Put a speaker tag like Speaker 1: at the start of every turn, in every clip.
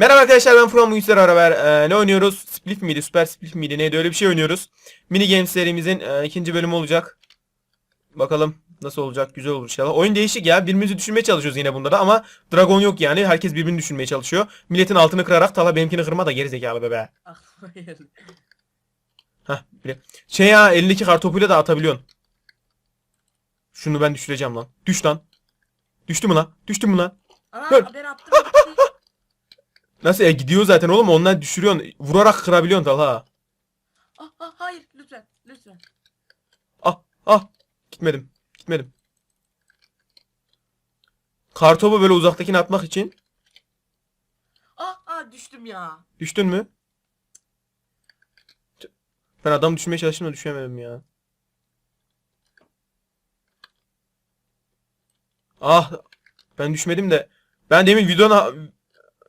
Speaker 1: Merhaba arkadaşlar ben From Uyuslar beraber e, ne oynuyoruz? Split miydi? Süper Split miydi? Neydi? Öyle bir şey oynuyoruz. Mini Games serimizin e, ikinci bölümü olacak. Bakalım nasıl olacak? Güzel olur inşallah. Oyun değişik ya. Birbirimizi düşürmeye çalışıyoruz yine bunda da ama Dragon yok yani. Herkes birbirini düşürmeye çalışıyor. Milletin altını kırarak tala benimkini kırma da geri zekalı be be.
Speaker 2: Aklıma geldi.
Speaker 1: Hah bile. Şey ya elindeki kartopuyla da atabiliyorsun. Şunu ben düşüreceğim lan. Düş lan. Düştü mü lan? Düştü mü lan? Dur.
Speaker 2: ben attım.
Speaker 1: Nasıl ya gidiyor zaten oğlum ondan düşürüyorsun. Vurarak kırabiliyorsun Talha.
Speaker 2: ah, ah, hayır lütfen lütfen.
Speaker 1: Ah ah gitmedim. Gitmedim. Kartopu böyle uzaktakine atmak için
Speaker 2: Ah ah düştüm ya.
Speaker 1: düştün mü? Ben adam düşmeye çalıştım da düşemedim ya. Ah ben düşmedim de ben demin videona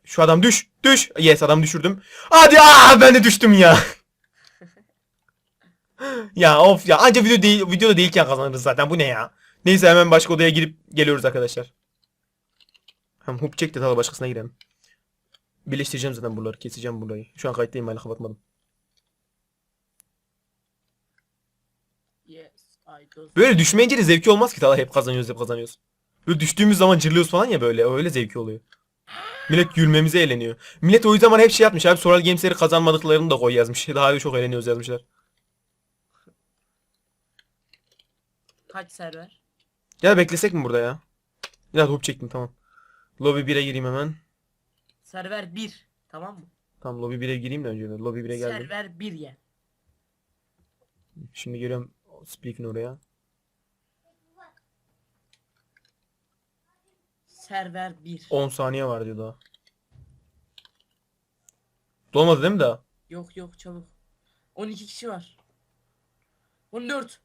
Speaker 1: şu adam düş düş yes adam düşürdüm. Hadi ah ben de düştüm ya. ya of ya anca video değil videoda değilken kazanırız zaten bu ne ya. Neyse hemen başka odaya girip geliyoruz arkadaşlar. Hem hoop çek de tala başkasına girelim. Birleştireceğim zaten buraları. Keseceğim burayı. Şu an kayıttayım hala kapatmadım.
Speaker 2: Yes I do.
Speaker 1: Böyle düşmeyince de zevki olmaz ki Tala hep kazanıyoruz hep kazanıyoruz. Böyle düştüğümüz zaman cırlıyoruz falan ya böyle. Öyle zevki oluyor. Millet gülmemize eğleniyor. Millet o yüzden bana hep şey yapmış abi. Soral Games'leri kazanmadıklarını da koy yazmış. Daha çok eğleniyoruz yazmışlar.
Speaker 2: Kaç server?
Speaker 1: Ya beklesek mi burada ya? Ya hoop çektim tamam. Lobby 1'e gireyim hemen.
Speaker 2: Server 1. Tamam mı?
Speaker 1: Tamam lobby 1'e gireyim de önce. Lobby 1'e geldim.
Speaker 2: Server 1 ya.
Speaker 1: Şimdi geliyorum Spliff'in oraya.
Speaker 2: Server 1.
Speaker 1: 10 saniye var diyor daha. Dolmadı değil mi daha?
Speaker 2: Yok yok çabuk. 12 kişi var. 14.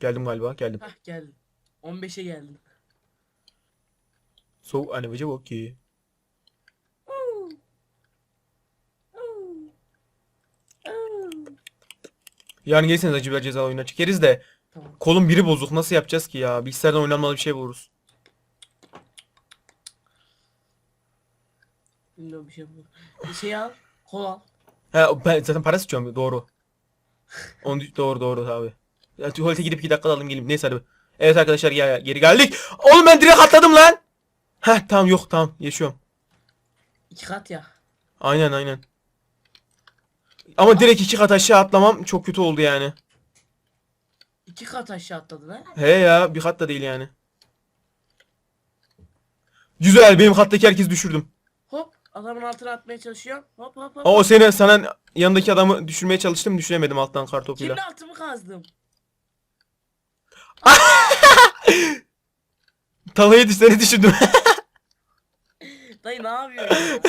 Speaker 1: Geldim galiba geldim.
Speaker 2: Hah geldim. 15'e geldim.
Speaker 1: So anne vıcı bok ki. Yarın gelirseniz acı biber ceza oyuna çekeriz de
Speaker 2: Tamam.
Speaker 1: kolun biri bozuk nasıl yapacağız ki ya? Bilgisayardan oynanmalı bir şey buluruz.
Speaker 2: Bilmiyorum bir şey bu. Bir şey al. Kol al.
Speaker 1: He ben zaten para istiyorum doğru. Onu doğru doğru abi. Ya, tuvalete gidip 2 dakika alayım geleyim. Neyse hadi. Evet arkadaşlar ya, geri geldik. Oğlum ben direkt atladım lan. Heh tamam yok tamam yaşıyorum.
Speaker 2: İki kat ya.
Speaker 1: Aynen aynen. Ama direkt iki kat aşağı atlamam çok kötü oldu yani.
Speaker 2: İki kat aşağı atladın ha?
Speaker 1: He ya bir kat da değil yani. Güzel benim kattaki herkesi düşürdüm.
Speaker 2: Hop adamın altına atmaya çalışıyor. Hop hop hop.
Speaker 1: O seni sana yanındaki adamı düşürmeye çalıştım düşüremedim alttan kartopuyla.
Speaker 2: Şimdi altımı kazdım.
Speaker 1: Talha'yı düş- seni düşürdüm.
Speaker 2: Dayı ne yapıyorsun ya?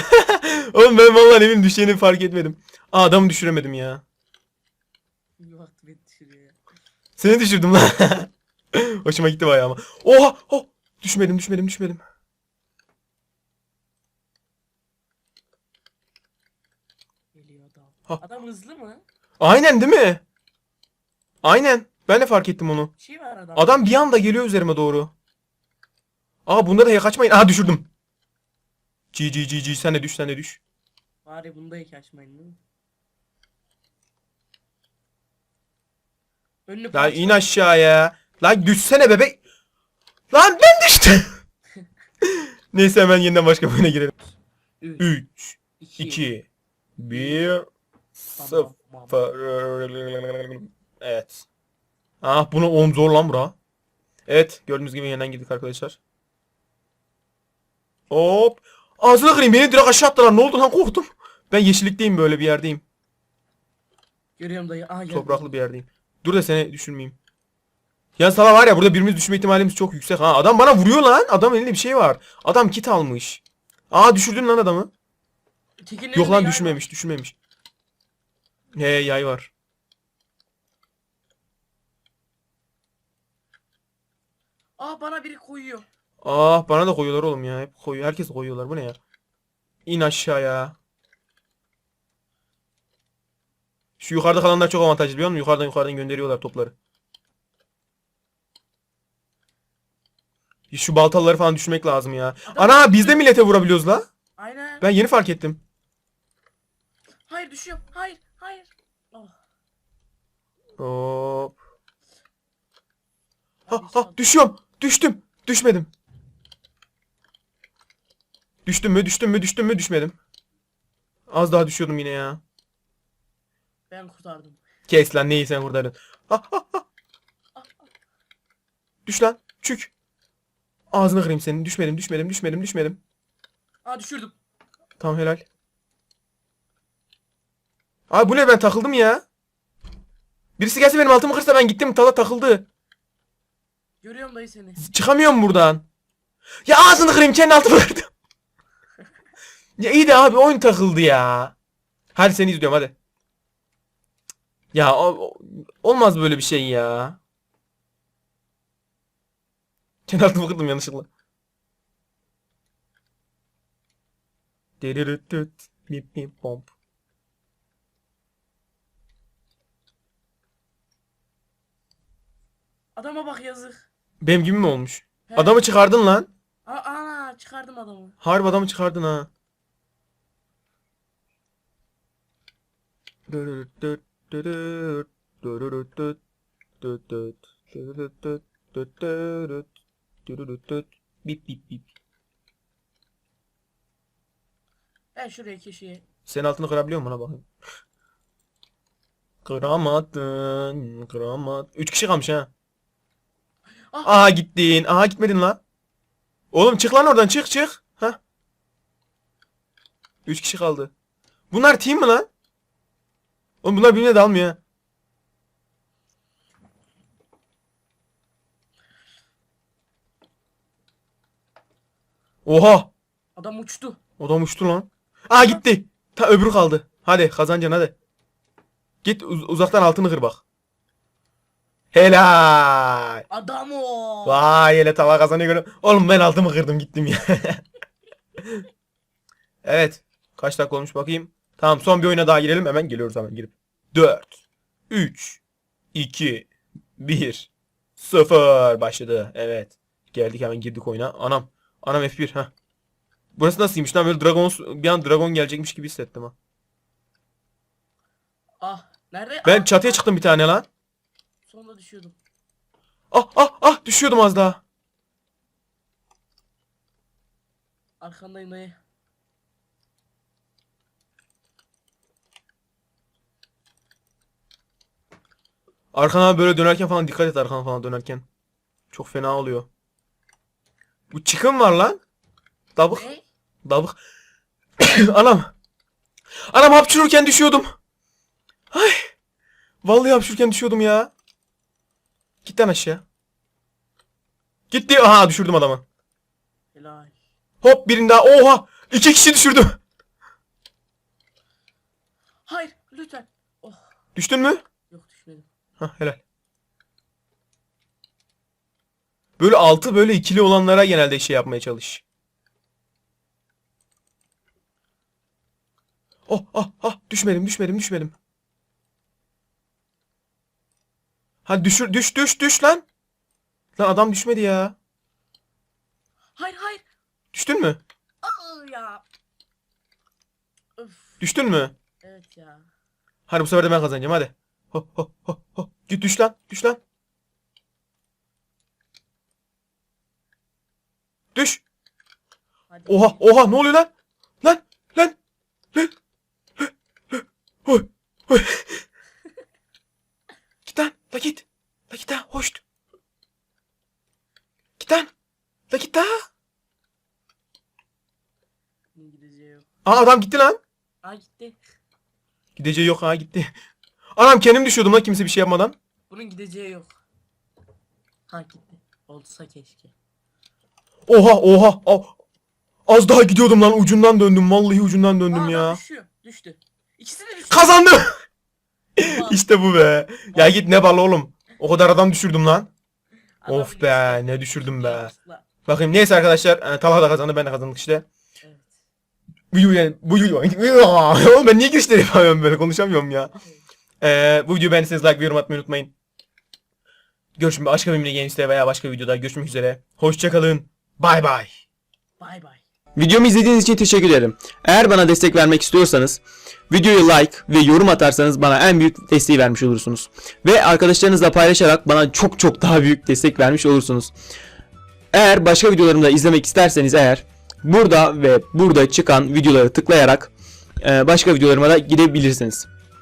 Speaker 1: Oğlum ben vallahi emin düşeceğini fark etmedim. Aa adamı düşüremedim ya.
Speaker 2: Bir baktı beni düşürüyor ya.
Speaker 1: Seni düşürdüm lan. Hoşuma gitti bayağı ama. Oha! Oh! Düşmedim düşmedim düşmedim.
Speaker 2: Geliyor adam.
Speaker 1: Ha.
Speaker 2: Adam hızlı mı?
Speaker 1: Aynen değil mi? Aynen. Ben de fark ettim onu.
Speaker 2: Bir şey var adam.
Speaker 1: Adam bir anda geliyor üzerime doğru. Aa bunları da kaçmayın. Aa düşürdüm. G G G G sen de düş sen de düş.
Speaker 2: Bari bunda hiç açmayın değil mi? Önünü parça-
Speaker 1: in aşağıya. Lan düşsene bebek. Lan ben düştüm. Neyse hemen yeniden başka birine girelim.
Speaker 2: Üç,
Speaker 1: 3,
Speaker 2: iki,
Speaker 1: 2, 1,
Speaker 2: tamam, tamam.
Speaker 1: 0. Evet. Ah bunu oğlum zor lan bura. Evet gördüğünüz gibi yeniden girdik arkadaşlar. Hop. Ağzına kırayım beni direkt aşağı attılar. Ne oldu lan korktum. Ben yeşillikteyim böyle bir yerdeyim.
Speaker 2: Görüyorum dayı. Aha.
Speaker 1: Topraklı bir yerdeyim. Dur da seni düşürmeyeyim. Ya sana var ya burada birimiz düşme ihtimalimiz çok yüksek ha. Adam bana vuruyor lan. Adam elinde bir şey var. Adam kit almış. Aa düşürdün lan adamı.
Speaker 2: Tekin
Speaker 1: Yok lan düşmemiş düşmemiş. He yay var.
Speaker 2: var. Aa bana biri koyuyor.
Speaker 1: Ah bana da koyuyorlar oğlum ya. Hep koyuyor. Herkes koyuyorlar. Bu ne ya? İn aşağıya. Şu yukarıda kalanlar çok avantajlı biliyor musun? Yukarıdan yukarıdan gönderiyorlar topları. Şu baltaları falan düşmek lazım ya.
Speaker 2: Adam-
Speaker 1: Ana biz de millete vurabiliyoruz la.
Speaker 2: Aynen.
Speaker 1: Ben yeni fark ettim.
Speaker 2: Hayır düşüyorum. Hayır. Hayır. Oh.
Speaker 1: Hop. Ha ha düşüyorum. Düştüm. Düşmedim. Düştüm mü düştüm mü düştüm mü düşmedim. Az daha düşüyordum yine ya.
Speaker 2: Ben kurtardım.
Speaker 1: Kes lan neyi sen kurtardın. Düş lan. Çük. Ağzını kırayım senin. Düşmedim düşmedim düşmedim düşmedim.
Speaker 2: Aa düşürdüm.
Speaker 1: Tamam helal. Abi bu ne ben takıldım ya. Birisi gelse benim altımı kırsa ben gittim tala takıldı.
Speaker 2: Görüyorum dayı seni.
Speaker 1: Çıkamıyorum buradan. Ya ağzını kırayım kendi altımı kırdım. ya iyi de abi oyun takıldı ya. Hadi seni izliyorum hadi. Ya o- olmaz böyle bir şey ya. Kendi kırdım yanlışlıkla. Diriritüt, bip bip pomp.
Speaker 2: Adama bak yazık.
Speaker 1: Benim gibi mi olmuş?
Speaker 2: He.
Speaker 1: Adamı çıkardın lan.
Speaker 2: Aa, ana çıkardım adamı.
Speaker 1: Harbi adamı çıkardın ha. Bip bip bip.
Speaker 2: Ben şuraya köşeye.
Speaker 1: Senin altını kırabiliyor mu ona bakayım. Kıramadın, kıramadın. Üç kişi kalmış ha.
Speaker 2: Ah.
Speaker 1: Aha gittin. Aha gitmedin lan. Oğlum çık lan oradan çık çık. Ha. Üç kişi kaldı. Bunlar team mi lan? Oğlum bunlar birbirine dalmıyor. ha. Oha!
Speaker 2: Adam uçtu.
Speaker 1: Adam uçtu lan. Aa gitti. Ta öbürü kaldı. Hadi kazanacaksın hadi. Git uz- uzaktan altını kır bak. Helal.
Speaker 2: Adam o.
Speaker 1: Vay hele tava kazanıyor. Oğlum ben altımı kırdım gittim ya. evet. Kaç dakika olmuş bakayım. Tamam son bir oyuna daha girelim. Hemen geliyoruz hemen girip. 4 3 2 1 0 başladı. Evet. Geldik hemen girdik oyuna. Anam. Anam F1 ha. Burası nasılmış lan böyle dragon bir an dragon gelecekmiş gibi hissettim ha.
Speaker 2: Ah. Nerede?
Speaker 1: Ben
Speaker 2: Ah,
Speaker 1: çatıya
Speaker 2: ah.
Speaker 1: çıktım bir tane lan.
Speaker 2: Sonunda düşüyordum.
Speaker 1: Ah ah ah düşüyordum az daha.
Speaker 2: Arkandayım dayı.
Speaker 1: Arkana böyle dönerken falan dikkat et arkana falan dönerken. Çok fena oluyor. Bu çıkın var lan. Dabık.
Speaker 2: Ne?
Speaker 1: Dabık. Anam. Anam hapşururken düşüyordum. Ay. Vallahi hapşururken düşüyordum ya. Git lan aşağı. Gitti. Aha düşürdüm adamı.
Speaker 2: Helal.
Speaker 1: Hop birini daha. Oha. İki kişi düşürdüm.
Speaker 2: Hayır lütfen. Oh.
Speaker 1: Düştün mü? Hah helal. Böyle altı böyle ikili olanlara genelde şey yapmaya çalış. Oh ah ah düşmedim düşmedim düşmedim. Ha düşür düş düş düş lan. Lan adam düşmedi ya.
Speaker 2: Hayır hayır.
Speaker 1: Düştün mü?
Speaker 2: Aa ya. Öf.
Speaker 1: Düştün mü?
Speaker 2: Evet ya.
Speaker 1: Hadi bu sefer de ben kazanacağım hadi. Ho ho ho ho. Git düş lan düş lan. Düş.
Speaker 2: Hadi.
Speaker 1: Oha oha ne oluyor lan? Lan lan lan. Oy oy. Git lan la git. La git ha hoşt. Git lan. La git ha.
Speaker 2: Gideceği yok.
Speaker 1: Aa adam gitti lan.
Speaker 2: Aa gitti.
Speaker 1: Gideceği yok ha gitti. Anam kendim düşüyordum lan kimse bir şey yapmadan.
Speaker 2: Bunun gideceği yok. Ha gitti. Olsa keşke.
Speaker 1: Oha oha. a- Az daha gidiyordum lan ucundan döndüm. Vallahi ucundan döndüm
Speaker 2: Aa,
Speaker 1: ya.
Speaker 2: düşüyor. Düştü. İkisi de düştü.
Speaker 1: Kazandım. İşte bu be. Ya git ne bal oğlum. O kadar adam düşürdüm lan.
Speaker 2: Adam
Speaker 1: Of be ne düşürdüm be. Bakayım neyse arkadaşlar. E, Talha da kazandı ben de kazandık işte.
Speaker 2: Evet.
Speaker 1: Bu yani bu Oğlum ben niye girişleri yapamıyorum böyle konuşamıyorum ya.
Speaker 2: evet.
Speaker 1: Ee, bu videoyu beğendiyseniz like ve yorum atmayı unutmayın. Görüşmek başka bir mini games'te veya başka videoda görüşmek üzere. Hoşçakalın. Bay bay.
Speaker 2: Bay bay.
Speaker 1: Videomu izlediğiniz için teşekkür ederim. Eğer bana destek vermek istiyorsanız videoyu like ve yorum atarsanız bana en büyük desteği vermiş olursunuz. Ve arkadaşlarınızla paylaşarak bana çok çok daha büyük destek vermiş olursunuz. Eğer başka videolarımı da izlemek isterseniz eğer burada ve burada çıkan videoları tıklayarak e, başka videolarıma da gidebilirsiniz.